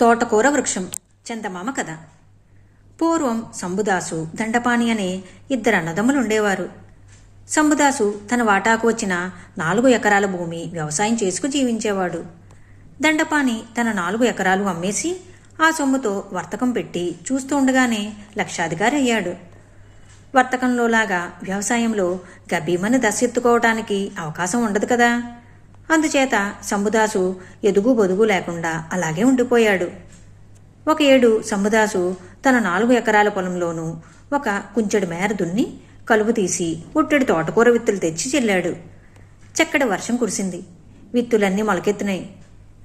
తోటకూర వృక్షం చందమామ కథ. పూర్వం సంబుదాసు దండపాణి అనే ఇద్దరు అన్నదమ్ములు ఉండేవారు సంబుదాసు తన వాటాకు వచ్చిన నాలుగు ఎకరాల భూమి వ్యవసాయం చేసుకు జీవించేవాడు. దండపాణి తన నాలుగు ఎకరాలు అమ్మేసి ఆ సొమ్ముతో వర్తకం పెట్టి చూస్తూ ఉండగానే లక్షాధికారి అయ్యాడు. వర్తకంలోలాగా వ్యవసాయంలో గభీమని దశెత్తుకోవటానికి అవకాశం ఉండదు కదా? అందుచేత శంభుదాసు ఎదుగు బొదుగు లేకుండా అలాగే ఉండిపోయాడు. ఒక ఏడు శంభుదాసు తన నాలుగు ఎకరాల పొలంలోనూ ఒక కుంచెడు మేర దున్ని కలుపు తీసి ఉట్టెడు తోటకూర విత్తులు తెచ్చి చెల్లాడు. చక్కటి వర్షం కురిసింది. విత్తులన్నీ మొలకెత్తినాయి.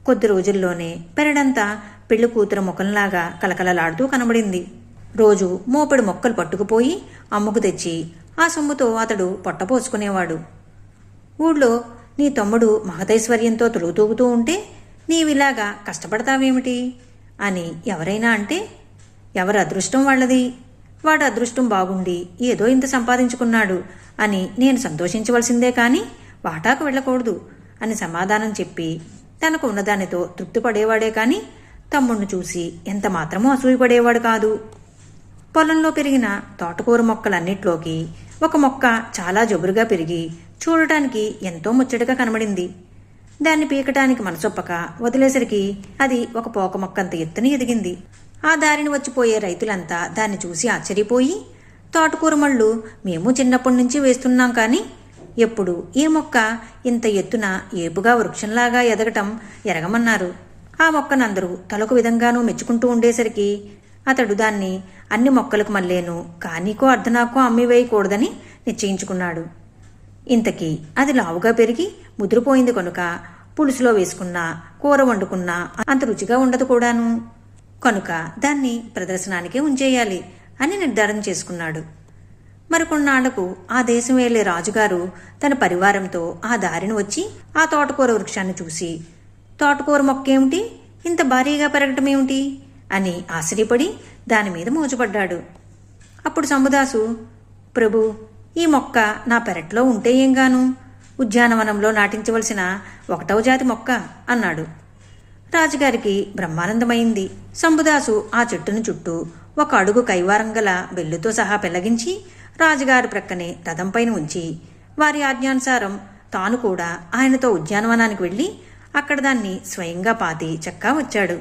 కొద్ది రోజుల్లోనే పెరడంతా పెళ్ళి కూతురు ముఖంలాగా కలకలలాడుతూ కనబడింది. రోజు మోపెడు మొక్కలు పట్టుకుపోయి అమ్ముకు తెచ్చి ఆ సొమ్ముతో అతడు పొట్టపోసుకునేవాడు ఊళ్ళో నీ తమ్ముడు మహదైశ్వర్యంతో తొలుతూగుతూ ఉంటే నీవిలాగా కష్టపడతావేమిటి? అని ఎవరైనా అంటే ఎవరి అదృష్టం వాళ్ళది? వాడు అదృష్టం బాగుండి ఏదో ఇంత సంపాదించుకున్నాడు అని నేను సంతోషించవలసిందే కానీ వాటాకు వెళ్ళకూడదు అని సమాధానం చెప్పి తనకు ఉన్నదానితో తృప్తిపడేవాడే కానీ తమ్ముణ్ణి చూసి ఎంత మాత్రమూ అసూయపడేవాడు కాదు. పొలంలో పెరిగిన తోటకూర మొక్కలన్నిట్లోకి ఒక మొక్క చాలా జబురుగా పెరిగి చూడటానికి ఎంతో ముచ్చటగా కనబడింది. దాన్ని పీకటానికి మనసొప్పక వదిలేసరికి అది ఒక పోక మొక్కంత ఎత్తున ఎదిగింది. ఆ దారిని వచ్చిపోయే రైతులంతా దాన్ని చూసి ఆశ్చర్యపోయి తోటకూర మళ్ళు మేము చిన్నప్పటి నుంచి వేస్తున్నాం కానీ ఎప్పుడు ఈ మొక్క ఇంత ఎత్తున ఏపుగా వృక్షంలాగా ఎదగటం ఎరగమన్నారు. ఆ మొక్కనందరూ తలొక విధంగానూ మెచ్చుకుంటూ ఉండేసరికి అతడు దాన్ని అన్ని మొక్కలకు మల్లేను కానీకో అర్ధనాకో అమ్మివేయకూడదని నిశ్చయించుకున్నాడు. ఇంతకీ అది లావుగా పెరిగి ముదిరిపోయింది కనుక పులుసులో వేసుకున్నా కూర వండుకున్నా అంత రుచిగా ఉండదు కూడాను. కనుక దాన్ని ప్రదర్శనానికే ఉంచేయాలి అని నిర్ధారణ చేసుకున్నాడు. మరికొన్నాళ్ళకు ఆ దేశం వెళ్ళే రాజుగారు తన పరివారంతో ఆ దారిని వచ్చి ఆ తోటకూర వృక్షాన్ని చూసి తోటకూర మొక్కేమిటి? ఇంత భారీగా పెరగటమేమిటి? అని ఆశ్చర్యపడి దాని మీద మోజుపడ్డాడు. అప్పుడు సంబుదాసు ప్రభు ఈ మొక్క నా పెరట్లో ఉంటే ఏం గాను? ఉద్యానవనంలో నాటించవలసిన ఒకటవ జాతి మొక్క అన్నాడు. రాజుగారికి బ్రహ్మానందమైంది. సంబుదాసు ఆ చెట్టును చుట్టూ ఒక అడుగు కైవారం గల బెల్లుతో సహా పెళ్ళగించి రాజుగారి ప్రక్కనే రథంపైన ఉంచి వారి ఆజ్ఞానుసారం తాను కూడా ఆయనతో ఉద్యానవనానికి వెళ్ళి అక్కడ దాన్ని స్వయంగా పాతి చక్కా వచ్చాడు.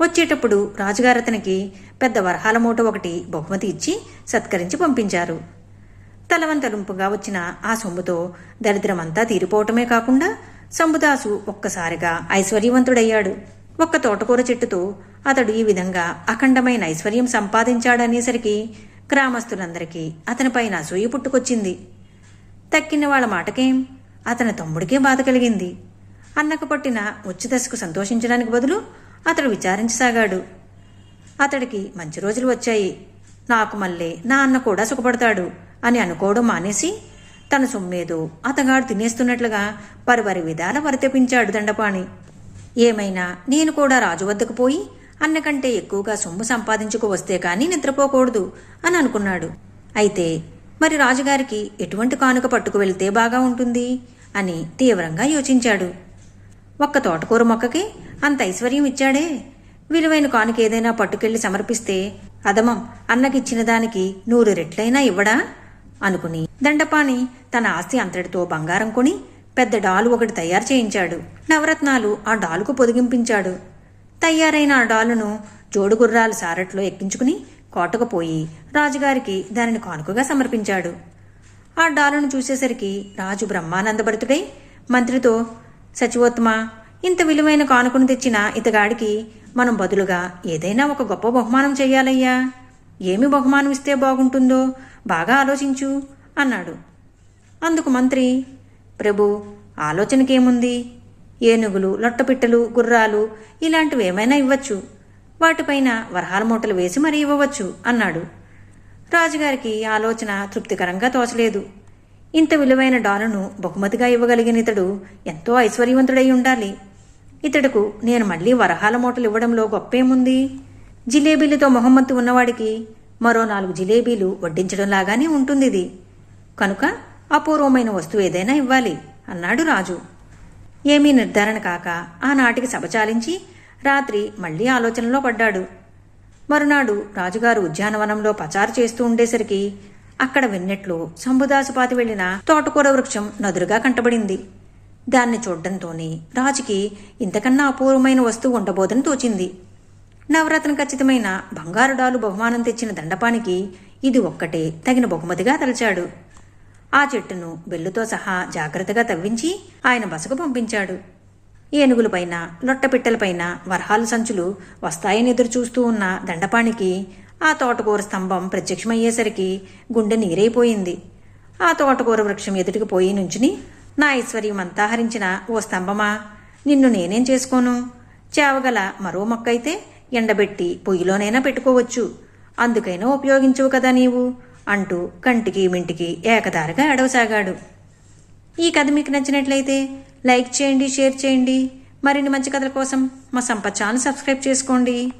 వచ్చేటప్పుడు రాజుగారు అతనికి పెద్ద వరహాల మూట ఒకటి బహుమతి ఇచ్చి సత్కరించి పంపించారు. తలవంతలుంపుగా వచ్చిన ఆ సొమ్ముతో దరిద్రమంతా తీరిపోవటమే కాకుండా సంబుదాసు ఒక్కసారిగా ఐశ్వర్యవంతుడయ్యాడు. ఒక్క తోటకూర చెట్టుతో అతడు ఈ విధంగా అఖండమైన ఐశ్వర్యం సంపాదించాడనేసరికి గ్రామస్తులందరికీ అతనిపైన అసూయ పుట్టుకొచ్చింది. తక్కిన వాళ్ళ మాటకేం? అతని తమ్ముడికే బాధ కలిగింది? అన్నకు పట్టిన ఉచ్చిదశకు సంతోషించడానికి బదులు అతడు విచారించసాగాడు. అతడికి మంచి రోజులు వచ్చాయి. నాకు మళ్ళీ నా అన్న కూడా సుఖపడతాడు. అని అనుకోవడం మానేసి తన సొమ్మేదో అతగాడు తినేస్తున్నట్లుగా పరివరి విధాల వరితెపించాడు దండపాణి. ఏమైనా నేను కూడా రాజు వద్దకు పోయి అన్నకంటే ఎక్కువగా సొమ్ము సంపాదించుకు వస్తే కానీ నిద్రపోకూడదు అని అనుకున్నాడు. అయితే మరి రాజుగారికి ఎటువంటి కానుక పట్టుకు వెళ్తే బాగా ఉంటుంది అని తీవ్రంగా యోచించాడు. ఒక్క తోటకూర మొక్కకి అంత ఐశ్వర్యం ఇచ్చాడే? విలువైన కానుక ఏదైనా పట్టుకెళ్ళి సమర్పిస్తే అదమం అన్నకిచ్చిన దానికి నూరు రెట్లైనా ఇవ్వడా? అనుకుని దండపాణి తన ఆస్తి అంతటితో బంగారం కొని పెద్ద డాలు ఒకటి తయారు చేయించాడు. నవరత్నాలు ఆ డాలుకు పొదిగింపించాడు. తయారైన ఆ డాలును జోడుగుర్రాలు సారట్లో ఎక్కించుకుని కోటకు పోయి రాజుగారికి దానిని కానుకగా సమర్పించాడు. ఆ డాలును చూసేసరికి రాజు బ్రహ్మానందభరితుడై మంత్రితో సచివోత్తమ ఇంత విలువైన కానుకను తెచ్చిన ఇతగాడికి మనం బదులుగా ఏదైనా ఒక గొప్ప బహుమానం చెయ్యాలయ్యా ఏమి బహుమానం ఇస్తే బాగుంటుందో బాగా ఆలోచించు అన్నాడు. అందుకు మంత్రి ప్రభు ఆలోచనకేముంది? ఏనుగులు లొట్టపిట్టలు గుర్రాలు ఇలాంటివి ఏమైనా ఇవ్వచ్చు. వాటిపైన వరహాల మూటలు వేసి మరీ ఇవ్వవచ్చు అన్నాడు. రాజుగారికి ఆలోచన తృప్తికరంగా తోచలేదు. ఇంత విలువైన డాలును బహుమతిగా ఇవ్వగలిగిన ఇతడు ఎంతో ఐశ్వర్యవంతుడై ఉండాలి. ఇతడుకు నేను మళ్ళీ వరహాల మూటలు ఇవ్వడంలో గొప్పేముంది? జిలేబీలతో మొహమ్మత్తు ఉన్నవాడికి మరో నాలుగు జిలేబీలు వడ్డించడం లాగానే ఉంటుంది ఇది కనుక అపూర్వమైన వస్తువు ఏదైనా ఇవ్వాలి అన్నాడు రాజు. ఏమీ నిర్ధారణ కాక ఆనాటికి సభ చాలించి రాత్రి మళ్ళీ ఆలోచనలో పడ్డాడు. మరునాడు రాజుగారు ఉద్యానవనంలో పచారు చేస్తూ ఉండేసరికి అక్కడ విన్నట్లు శంభుదాసుపాతి వెళ్ళిన తోటకూర వృక్షం నదురుగా కంటబడింది. దాన్ని చూడ్డంతోనే రాజుకి ఇంతకన్నా అపూర్వమైన వస్తువు ఉండబోదని తోచింది. నవరత్న ఖచ్చితమైన బంగారు డాలు బహుమానం తెచ్చిన దండపానికి ఇది ఒక్కటే తగిన బహుమతిగా తలచాడు. ఆ చెట్టును బెల్లుతో సహా జాగ్రత్తగా తవ్వించి ఆయన బసకు పంపించాడు. ఏనుగులపైన లొట్టపిట్టలపైన వరహాలు సంచులు వస్తాయని ఎదురు చూస్తూ ఉన్న దండపానికి ఆ తోటకూర స్తంభం ప్రత్యక్షమయ్యేసరికి గుండె నీరైపోయింది. ఆ తోటకూర వృక్షం ఎదుటికి పోయి నుంచుని నా ఐశ్వర్యమంతా హరించిన ఓ స్తంభమా? నిన్ను నేనేం చేసుకోను? చేవగల మరో మొక్కైతే ఎండబెట్టి పొయ్యిలోనైనా పెట్టుకోవచ్చు. అందుకైనా ఉపయోగించవు కదా నీవు? అంటూ కంటికి మింటికి ఏకదారిగా ఎడవసాగాడు ఈ కథ మీకు నచ్చినట్లయితే లైక్ చేయండి షేర్ చేయండి. మరిన్ని మంచి కథల కోసం మా సంపత్ ఛానల్ సబ్స్క్రైబ్ చేసుకోండి.